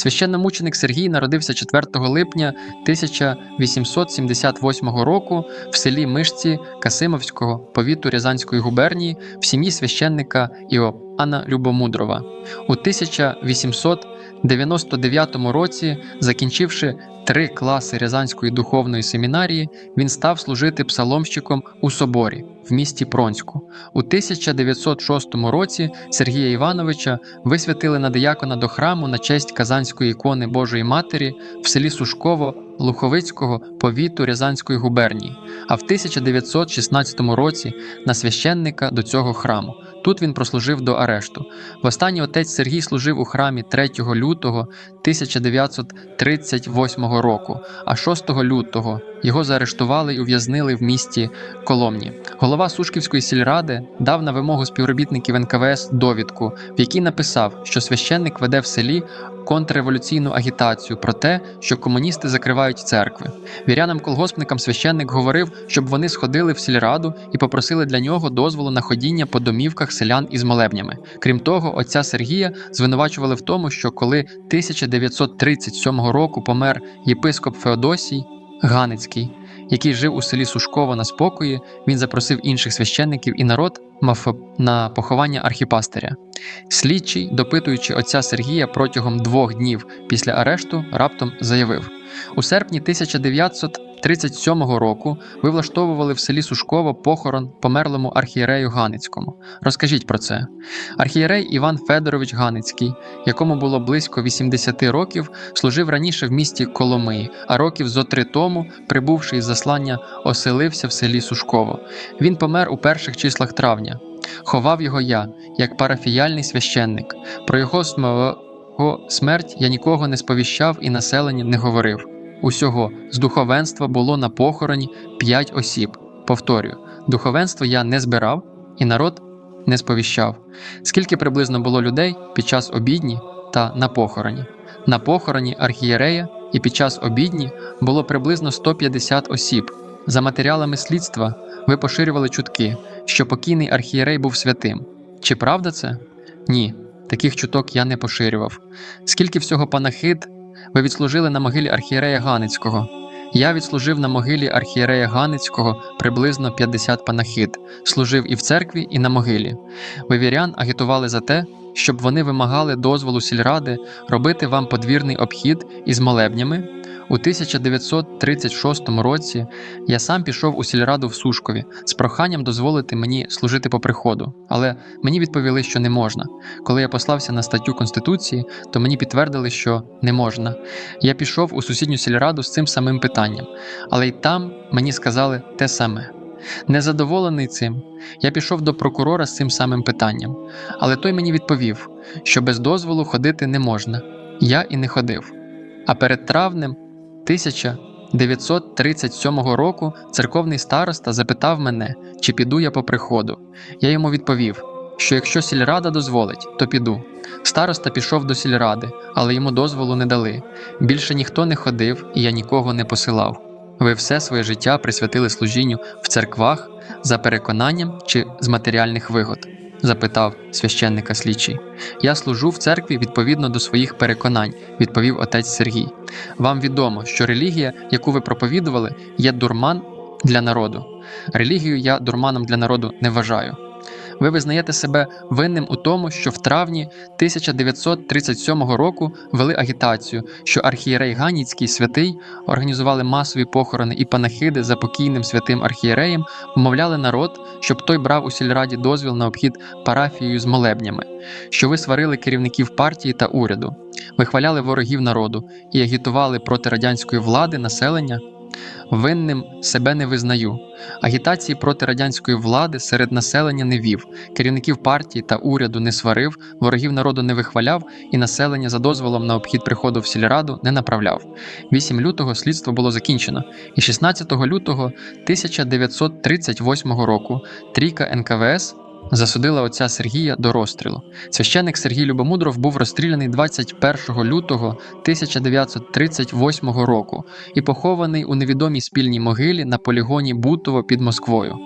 Священномученик Сергій народився 4 липня 1878 року в селі Мишці Касимовського повіту Рязанської губернії в сім'ї священника Іоанна Любомудрова. У 1899 році, закінчивши три класи Рязанської духовної семінарії, він став служити псаломщиком у соборі в місті Пронську. У 1906 році Сергія Івановича висвятили на диякона до храму на честь Казанської ікони Божої Матері в селі Сушково Луховицького повіту Рязанської губернії, а в 1916 році на священника до цього храму. Тут він прослужив до арешту. Востаннє отець Сергій служив у храмі 3 лютого 1938 року, а 6 лютого його заарештували і ув'язнили в місті Коломні. Голова Сушківської сільради дав на вимогу співробітників НКВС довідку, в якій написав, що священник веде в селі контрреволюційну агітацію про те, що комуністи закривають церкви. Вірянам-колгоспникам священник говорив, щоб вони сходили в сільраду і попросили для нього дозволу на ходіння по домівках селян із молебнями. Крім того, отця Сергія звинувачували в тому, що коли 1937 року помер єпископ Феодосій Ганецький, який жив у селі Сушково на спокої, він запросив інших священників і народ мав на поховання архіпастиря. Слідчий, допитуючи отця Сергія протягом двох днів після арешту, раптом заявив: у серпні 1937 року ви влаштовували в селі Сушково похорон померлому архієрею Ганецькому. Розкажіть про це. Архієрей Іван Федорович Ганецький, якому було близько 80 років, служив раніше в місті Коломиї, а років зо три тому, прибувши із заслання, оселився в селі Сушково. Він помер у перших числах травня. Ховав його я, як парафіяльний священник. Про його смерть я нікого не сповіщав і населення не говорив. Усього з духовенства було на похороні п'ять осіб. Повторюю, духовенство я не збирав і народ не сповіщав. Скільки приблизно було людей під час обідні та на похороні? На похороні архієрея і під час обідні було приблизно 150 осіб. За матеріалами слідства ви поширювали чутки, що покійний архієрей був святим. Чи правда це? Ні, таких чуток я не поширював. Скільки всього панахид ви відслужили на могилі архієрея Ганицького. Я відслужив на могилі архієрея Ганицького приблизно 50 панахід, служив і в церкві, і на могилі. Вивірян агітували за те, щоб вони вимагали дозволу сільради робити вам подвірний обхід із молебнями. У 1936 році я сам пішов у сільраду в Сушкові з проханням дозволити мені служити по приходу, але мені відповіли, що не можна. Коли я послався на статтю Конституції, то мені підтвердили, що не можна. Я пішов у сусідню сільраду з цим самим питанням, але й там мені сказали те саме. Незадоволений цим, я пішов до прокурора з цим самим питанням, але той мені відповів, що без дозволу ходити не можна. Я і не ходив. А перед травнем 1937 року церковний староста запитав мене, чи піду я по приходу. Я йому відповів, що якщо сільрада дозволить, то піду. Староста пішов до сільради, але йому дозволу не дали. Більше ніхто не ходив, і я нікого не посилав. Ви все своє життя присвятили служінню в церквах за переконанням чи з матеріальних вигод? Запитав священника слідчий. Я служу в церкві відповідно до своїх переконань, відповів отець Сергій. Вам відомо, що релігія, яку ви проповідували, є дурман для народу. Релігію я дурманом для народу не вважаю. Ви визнаєте себе винним у тому, що в травні 1937 року вели агітацію, що архієрей Ганіцький святий організували масові похорони і панахиди за покійним святим архієреєм, вмовляли народ, щоб той брав у сільраді дозвіл на обхід парафією з молебнями, що ви сварили керівників партії та уряду, вихваляли ворогів народу і агітували проти радянської влади населення. Винним себе не визнаю. Агітації проти радянської влади серед населення не вів, керівників партії та уряду не сварив, ворогів народу не вихваляв і населення за дозволом на обхід приходу в сільраду не направляв. 8 лютого слідство було закінчено, і 16 лютого 1938 року трійка НКВС засудила отця Сергія до розстрілу. Священник Сергій Любомудров був розстріляний 21 лютого 1938 року і похований у невідомій спільній могилі на полігоні Бутово під Москвою.